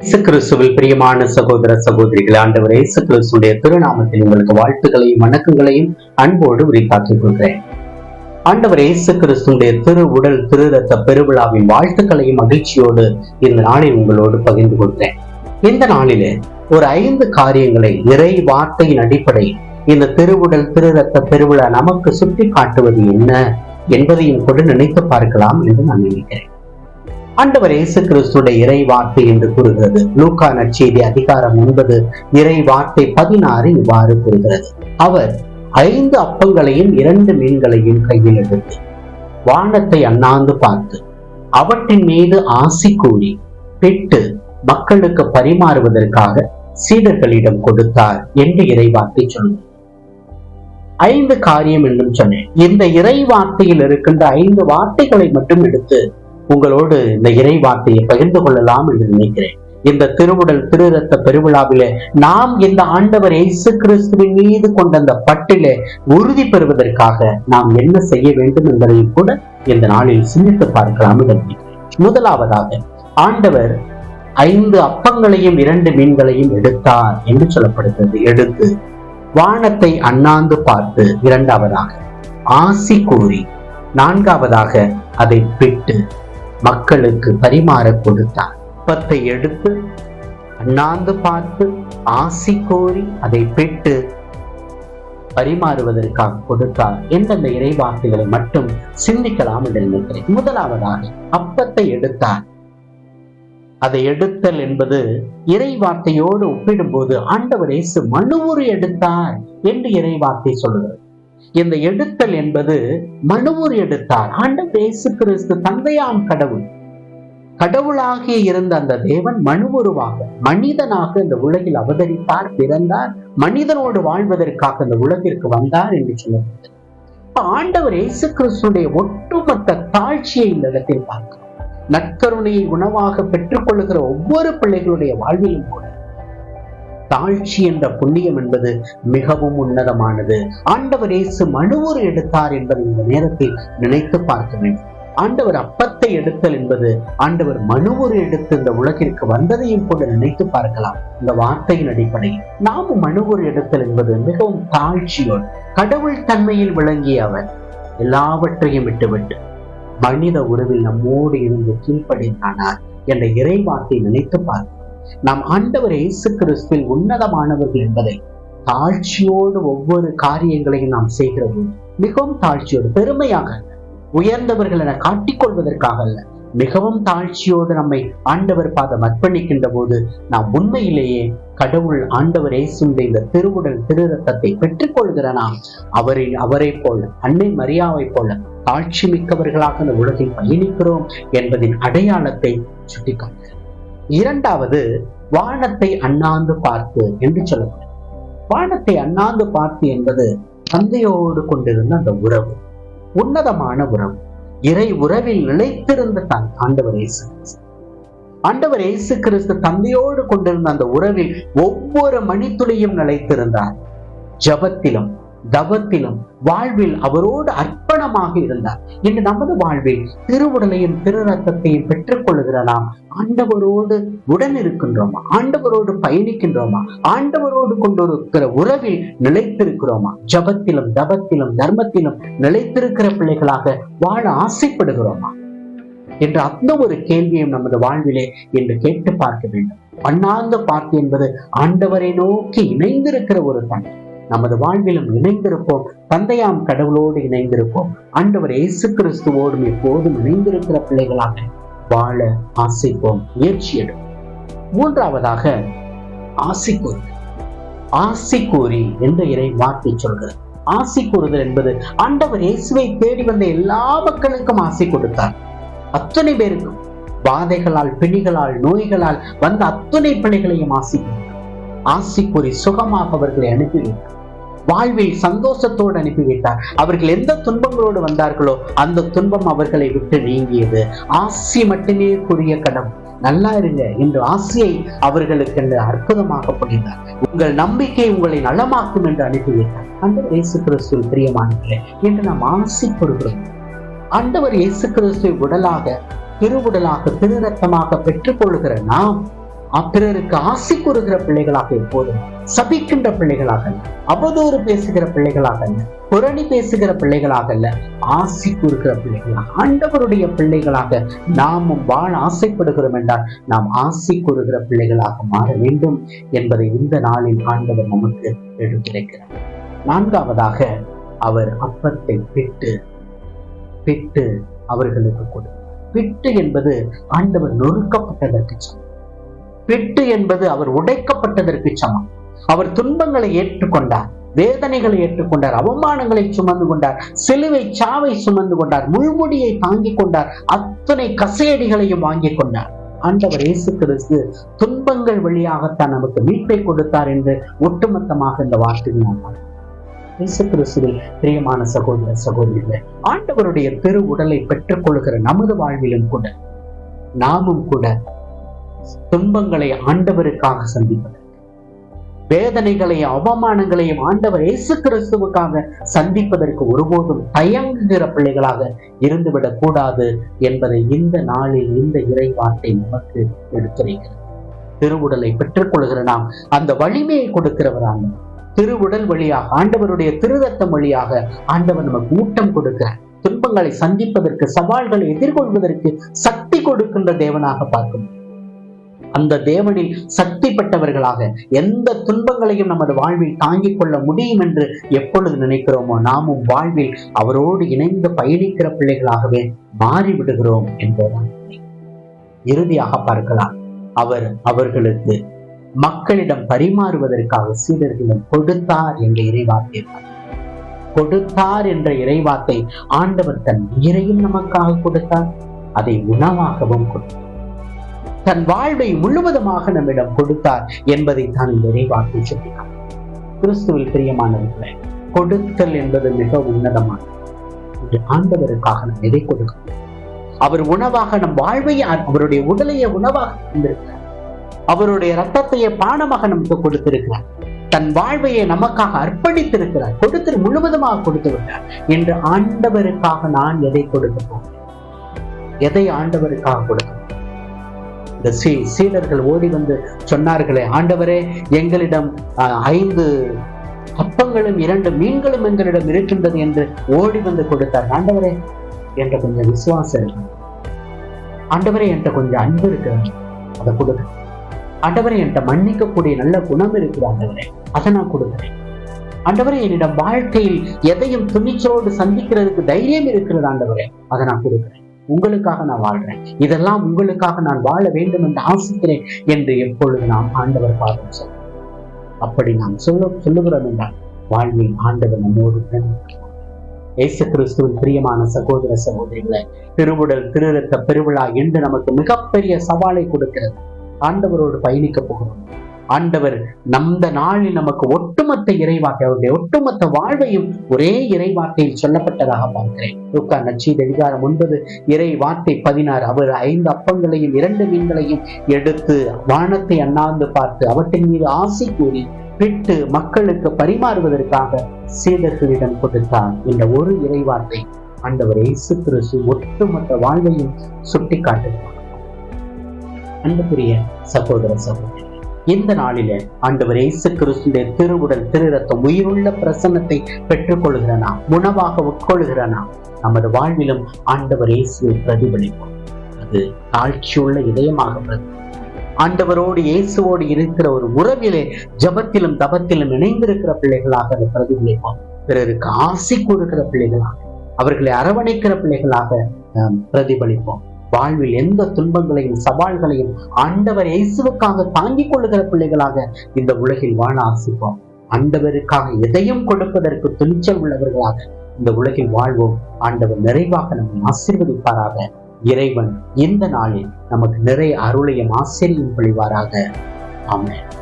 இயேசு கிறிஸ்துவில் பிரியமான சகோதர சகோதரிகள் ஆண்டவர் இயேசு கிறிஸ்துடைய திருநாமத்தில் உங்களுக்கு வாழ்த்துக்களையும் வணக்கங்களையும் அன்போடு உரித்தாக்கிக் கொள்கிறேன். ஆண்டவர் இயேசு கிறிஸ்துடைய திரு உடல் திரு ரத்த பெருவிழாவின் வாழ்த்துக்களையும் மகிழ்ச்சியோடு இந்த நாளில் உங்களோடு பகிர்ந்து கொள்கிறேன். இந்த நாளிலே ஒரு ஐந்து காரியங்களை இறை வார்த்தையின் அடிப்படை இந்த திருவுடல் திரு ரத்த பெருவிழா நமக்கு சுட்டி காட்டுவது என்ன என்பதையும் கூட நினைத்து பார்க்கலாம் என்று நான் நினைக்கிறேன். ஆண்டவர் இயேசு கிறிஸ்துடைய இறை வார்த்தை என்று கூறுகிறது. லூக்கா நற்செய்தி அதிகாரம் ஒன்பது இறை வார்த்தை பதினாறு இவ்வாறு கூறுகிறது. அவர் ஐந்து அப்பங்களையும் இரண்டு மீன்களையும் கையில் எடுத்து வானத்தை அண்ணாந்து பார்த்து அவற்றின் மீது ஆசி கூறி பிட்டு மக்களுக்கு பரிமாறுவதற்காக சீடர்களிடம் கொடுத்தார் என்று இறை வார்த்தை சொல்லுது. ஐந்து காரியம் என்றும் சொன்னேன். இந்த இறை வார்த்தையில் இருக்கின்ற ஐந்து வார்த்தைகளை மட்டும் எடுத்து உங்களோடு இந்த இறை வார்த்தையை பகிர்ந்து கொள்ளலாம் என்று நினைக்கிறேன். இந்த திருவுடல் திருரத்த பெருவிழாவிலே நாம் இந்த ஆண்டவர் இயேசு கிறிஸ்துவின் மீது கொண்ட அந்த பட்டிலே உறுதி பெறுவதற்காக நாம் என்ன செய்ய வேண்டும் என்பதையும் கூட இந்த நாளில் சிந்தித்து பார்க்கலாம் என்று முதலாவதாக ஆண்டவர் ஐந்து அப்பங்களையும் இரண்டு மீன்களையும் எடுத்தார் என்று சொல்லப்படுகிறது. எடுத்து வானத்தை அண்ணாந்து பார்த்து இரண்டாவதாக ஆசி கூறி. நான்காவதாக அதை பிட்டு மக்களுக்கு பரிமாற கொடுத்தார் அப்பத்தை எடுத்து அண்ணாந்து பார்த்து ஆசி கோரி அதை பெற்று பரிமாறுவதற்காக கொடுத்தார். எந்தெந்த இறை வார்த்தைகளை மட்டும் சிந்திக்கலாம் என்று நினைக்கிறேன். முதலாவதாக அப்பத்தை எடுத்தார். அதை எடுத்தல் என்பது இறை வார்த்தையோடு ஒப்பிடும்போது ஆண்டவர் இயேசு மனுவுரு எடுத்தார் என்று இறை வார்த்தை சொல்கிறது இந்த எடுத்தல் என்பது மனுவர் எடுத்தார். ஆண்டவர் இயேசு கிறிஸ்து தந்தையாம் கடவுள். கடவுளாகிய இருந்த அந்த தேவன் மனுவருவாக மனிதனாக இந்த உலகில் அவதரித்தார் பிறந்தார் மனிதனோடு வாழ்வதற்காக இந்த உலகிற்கு வந்தார் என்று சொல்லப்பட்டது. ஆண்டவர் இயேசு கிறிஸ்துடைய ஒட்டுமொத்த தாழ்ச்சியை இந்த இடத்தில் பார்க்கிறோம். நற்கருணையை உணவாக பெற்றுக்கொள்ளுகிற ஒவ்வொரு பிள்ளைகளுடைய வாழ்விலும் கூட தாழ்ச்சி என்ற புண்ணியம் என்பது மிகவும் உன்னதமானது. ஆண்டவர் இயேசு மனுவூர் எடுத்தார் என்பதை இந்த நேரத்தில் நினைத்து பார்க்க வேண்டும். ஆண்டவர் அப்பத்தை எடுத்தல் என்பது ஆண்டவர் மனுவூர் எடுத்து இந்த உலகிற்கு வந்ததையும் கூட நினைத்து பார்க்கலாம். இந்த வார்த்தையின் அடிப்படையில் நாமும் மனுவூர் எடுத்தல் என்பது மிகவும் தாழ்ச்சியோடு கடவுள் தன்மையில் விளங்கிய அவர் எல்லாவற்றையும் விட்டுவிட்டு மனித உறவில் நம்மோடு இருந்து கீழ்ப்படிந்தானார் என்ற இறை வார்த்தை நினைத்து பார்க்க நாம் ஆண்டவர் இயேசு கிறிஸ்துவில் உன்னதமானவர்கள் என்பதை தாழ்ச்சியோடு ஒவ்வொரு காரியங்களையும் நாம் செய்கிற போது மிகவும் தாழ்ச்சியோடு பெருமையாக உயர்ந்தவர்கள் என காட்டிக்கொள்வதற்காக அல்ல மிகவும் தாழ்ச்சியோடு நம்மை ஆண்டவர் பாதம் அர்ப்பணிக்கின்ற போது நாம் உண்மையிலேயே கடவுள் ஆண்டவர் இயேசுடைய இந்த திருவுடல் திரு ரத்தத்தை பெற்றுக்கொள்கிற நாம் அவரை அவரை போல அன்னை மரியாவை போல தாழ்ச்சி மிக்கவர்களாக இந்த உலகில் பயணிக்கிறோம் என்பதின் அடையாளத்தை சுட்டிக்காட்டுகிறது. இரண்டாவது வானத்தை அண்ணாந்து பார்த்து என்று சொல்லப்படும். வானத்தை அண்ணாந்து பார்த்து என்பது தந்தையோடு கொண்டிருந்த அந்த உறவு உன்னதமான உறவு. இறை உறவில் நிலைத்திருந்த தன் ஆண்டவர் இயேசு ஆண்டவர் இயேசு கிறிஸ்து தந்தையோடு கொண்டிருந்த அந்த உறவில் ஒவ்வொரு மணித்துளியும் நிலைத்திருந்தார். ஜபத்திலும் தவத்திலும் வாழ்வில் அவரோடு அர்ப்பணமாக இருந்தார். இன்று நமது வாழ்வில் திருவுடலையும் திரு ரத்தத்தையும் பெற்றுக்கொள்கிற நாம் ஆண்டவரோடு உடன் இருக்கின்றோமா ஆண்டவரோடு பயணிக்கின்றோமா? ஆண்டவரோடு கொண்டிருக்கிற உறவில் நிலைத்திருக்கிறோமா? ஜபத்திலும் தபத்திலும் தர்மத்திலும் நிலைத்திருக்கிற பிள்ளைகளாக வாழ ஆசைப்படுகிறோமா? என்ற அந்த ஒரு கேள்வியும் நமது வாழ்விலே என்று கேட்டு பார்க்க வேண்டும். அண்ணாந்த பார்த்து என்பது ஆண்டவரை நோக்கி இணைந்திருக்கிற ஒரு தன்மை. நமது வாழ்விலும் இணைந்திருப்போம். தந்தையாம் கடவுளோடு இணைந்திருப்போம். ஆண்டவர் இயேசு கிறிஸ்துவோடும் எப்போதும் இணைந்திருக்கிற பிள்ளைகளாக வாழ ஆசைப்போம். முயற்சி எடுப்போம். மூன்றாவதாக ஆசை கூறுதல் ஆசை கூறி என்ற இறை வார்த்தை சொல்கிறது. ஆசை கூறுதல் என்பது ஆண்டவர் இயேசுவை தேடி வந்த எல்லா மக்களுக்கும் ஆசை கொடுத்தார். அத்தனை பேருக்கும் பாதைகளால் பிணிகளால் நோய்களால் வந்த அத்தனை பிள்ளைகளையும் ஆசி ஆசி கூறி சுகமாக அவர்களை அனுப்பி வைத்தார் வாழ்வில் சந்தோஷத்தோடு அனுப்பிவிட்டார். அவர்கள் எந்த துன்பங்களோடு வந்தார்களோ அந்த துன்பம் அவர்களை விட்டு நீங்கியது. ஆசி மட்டுமே கூறிய கடம் நல்லா இருங்க என்று ஆசையை அவர்களுக்கு என்று அற்புதமாக புரிந்தார். உங்கள் நம்பிக்கை உங்களை நலமாக்கும் என்று அனுப்பிவிட்டார். அந்த இயேசு கிறிஸ்து பிரியமானங்களே என்று நாம் ஆசைப்படுகிறோம். ஆண்டவர் இயேசு கிறிஸ்துவை உடலாக திருவுடலாக திருரத்தமாக பெற்றுக்கொள்கிற நாம் பிறருக்கு ஆசை கூறுகிற பிள்ளைகளாக எப்போதும் சபிக்கின்ற பிள்ளைகளாக அவதூறு பேசுகிற பிள்ளைகளாக புரணி பேசுகிற பிள்ளைகளாக அல்ல ஆசி கூறுகிற பிள்ளைகளாக ஆண்டவருடைய பிள்ளைகளாக நாமும் வாழ ஆசைப்படுகிறோம் என்றால் நாம் ஆசி கூறுகிற பிள்ளைகளாக மாற வேண்டும் என்பதை இந்த நாளில் ஆண்டவர் நமக்கு எடுத்துரைக்கிறார். நான்காவதாக அவர் அப்பத்தை பிட்டு பிட்டு அவர்களுக்கு கொடு. பிட்டு என்பது ஆண்டவர் நொறுக்கப்பட்டதற்கு சமம் பிட்டு என்பது அவர் உடைக்கப்பட்டதற்கு சமம். அவர் துன்பங்களை ஏற்றுக்கொண்டார் வேதனைகளை ஏற்றுக்கொண்டார் அவமானங்களை சுமந்து கொண்டார் சிலுவை சாவை சுமந்து கொண்டார் முள்முடியை தாங்கிக் கொண்டார் அத்தனை கசையடிகளையும் வாங்கிக் கொண்டார். ஆண்டவர் இயேசு கிறிஸ்து துன்பங்கள் வழியாகத்தான் நமக்கு மீட்பை கொடுத்தார் என்று ஒட்டுமொத்தமாக இந்த வார்த்தையில் நாம் இயேசு கிறிஸ்துவில் பிரியமான சகோதர சகோதரிகளே ஆண்டவருடைய திரு உடலை பெற்றுக் கொள்கிற நமது வாழ்விலும் கூட நாமும் கூட துன்பங்களை ஆண்டவருக்காக சந்திப்பது வேதனைகளையும் அவமானங்களையும் ஆண்டவர் இயேசு கிறிஸ்துவுக்காக சந்திப்பதற்கு ஒருபோதும் தயங்குகிற பிள்ளைகளாக இருந்துவிடக் கூடாது என்பதை இந்த நாளில் இந்த இறை வார்த்தை நமக்கு எடுத்துரைக்கிறது. திருவுடலை பெற்றுக்கொள்கிற நாம் அந்த வலிமையை கொடுக்கிறவராக திருவுடல் வழியாக ஆண்டவருடைய திருதத்தம் வழியாக ஆண்டவர் நமக்கு ஊட்டம் கொடுக்கிறார் துன்பங்களை சந்திப்பதற்கு சவால்களை எதிர்கொள்வதற்கு சக்தி கொடுக்கின்ற தேவனாக பார்க்கும் அந்த தேவனில் சக்தி பெற்றவர்களாக எந்த துன்பங்களையும் நமது வாழ்வில் தாங்கிக் கொள்ள முடியும் என்று எப்பொழுது நினைக்கிறோமோ நாமும் வாழ்வில் அவரோடு இணைந்து பயணிக்கிற பிள்ளைகளாகவே மாறிவிடுகிறோம் என்பதுதான். இறுதியாக பார்க்கலாம். அவர் அவர்களுக்கு மக்களிடம் பரிமாறுவதற்காக சீடர்களும் கொடுத்தார் என்ற இறைவார்த்தை கொடுத்தார் என்ற இறைவார்த்தை ஆண்டவர் தன் உயிரையும் நமக்காக கொடுத்தார். அதை உணவாகவும் கொடுத்தார். தன் வாழ்வை முழுவதுமாக நம்மிடம் கொடுத்தார் என்பதை தான் இந்த இறைவார்த்தை சுட்டினார் கிறிஸ்துவில் பிரியமானவர்களே கொடுத்தல் என்பது மிக உன்னதமானது. இன்று ஆண்டவருக்காக நாம் எதை கொடுக்க அவர் உணவாக நம் வாழ்வை அவருடைய உடலையே உணவாக தந்திருக்கிறார். அவருடைய ரத்தத்தையே பானமாக நமக்கு கொடுத்திருக்கிறார். தன் வாழ்வையை நமக்காக அர்ப்பணித்திருக்கிறார். கொடுத்து முழுவதுமாக கொடுத்து விட்டார் என்று ஆண்டவருக்காக நான் எதை கொடுக்க போகிறேன்? எதை ஆண்டவருக்காக கொடுக்க இந்த சீ சீடர்கள் ஓடி வந்து சொன்னார்களே ஆண்டவரே எங்களிடம் ஐந்து அப்பங்களும் இரண்டு மீன்களும் எங்களிடம் இருக்கின்றது என்று ஓடி வந்து கொடுத்தார். ஆண்டவரே என்ற கொஞ்சம் விசுவாசம் இருக்கு. ஆண்டவரே என்ற கொஞ்சம் அன்பு இருக்கிறாங்க அதை கொடுக்க ஆண்டவரே என்கிட்ட மன்னிக்கக்கூடிய நல்ல குணம் இருக்கிற ஆண்டவரே. அதை நான் கொடுக்கிறேன். ஆண்டவரே என்னிடம் வாழ்க்கையில் எதையும் துணிச்சலோடு சந்திக்கிறதுக்கு தைரியம் இருக்கிறது ஆண்டவரே. அதை நான் கொடுக்குறேன். உங்களுக்காக நான் வாழ்றேன். இதெல்லாம் உங்களுக்காக நான் வாழ வேண்டும் என்று ஆசிக்கிறேன் என்று எப்பொழுது நாம் ஆண்டவர் பாதம் சொல்ல அப்படி நாம் சொல்ல சொல்லுகிறோம் என்றால் வாழ்வில் ஆண்டவர் நம்மோடு இயேசு கிறிஸ்துவின் பிரியமான சகோதர சகோதரிகளை திருவுடல் திருரத்த பெருவிழா என்று நமக்கு மிகப்பெரிய சவாலை கொடுக்கிறது. ஆண்டவரோடு பயணிக்க போகிறோம். ஆண்டவர் நந்த நாளில் நமக்கு ஒட்டுமொத்த இறைவாக்கை அவருடைய ஒட்டுமொத்த வாழ்வையும் ஒரே இறைவார்த்தையில் சொல்லப்பட்டதாக பார்க்கிறேன். லூக்கா நச்சீது அதிகாரம் ஒன்பது இறை வார்த்தை பதினாறு. அவர் ஐந்து அப்பங்களையும் இரண்டு மீன்களையும் எடுத்து வானத்தை அண்ணாந்து பார்த்து அவற்றின் மீது ஆசை கூறி விட்டு மக்களுக்கு பரிமாறுவதற்காக சீடர்களிடம் கொடுத்தார் என்ற ஒரு இறைவார்த்தை ஆண்டவர் இயேசு கிறிஸ்து ஒட்டுமொத்த வாழ்வையும் சுட்டி காட்டுகிறார் அன்புக்குரிய சகோதர சகோதரி இந்த நாளிலே ஆண்டவர் இயேசு கிறிஸ்துடைய திருவுடல் திருரத்தம் உயிருள்ள பிரசன்னத்தை பெற்றுக்கொள்கிற நாம் உணவாக உட்கொள்கிற நாம் நமது வாழ்விலும் ஆண்டவர் இயேசுவை பிரதிபலிப்போம். அது தாழ்ச்சியுள்ள இதயமாக பிரதி ஆண்டவரோடு இயேசுவோடு இருக்கிற ஒரு உறவிலே ஜபத்திலும் தபத்திலும் இணைந்திருக்கிற பிள்ளைகளாக அதை பிரதிபலிப்போம். பிறருக்கு ஆசை கூறுகிற பிள்ளைகளாக அவர்களை அரவணைக்கிற பிள்ளைகளாக பிரதிபலிப்போம். வாழ்வில் எந்த துன்பங்களையும் சவால்களையும் ஆண்டவர் இயேசுவுக்காக தாங்கிக் கொள்ளுகிற பிள்ளைகளாக இந்த உலகில் வாழ ஆசிப்போம். ஆண்டவருக்காக எதையும் கொடுப்பதற்கு துணிச்சல் உள்ளவர்களாக இந்த உலகில் வாழ்வோம். ஆண்டவர் நிறைவாக நம்மை ஆசீர்வதிப்பாராக. இறைவன் இந்த நாளில் நமக்கு நிறைய அருளையும் ஆசிரியம் பொழிவாராக ஆமாம்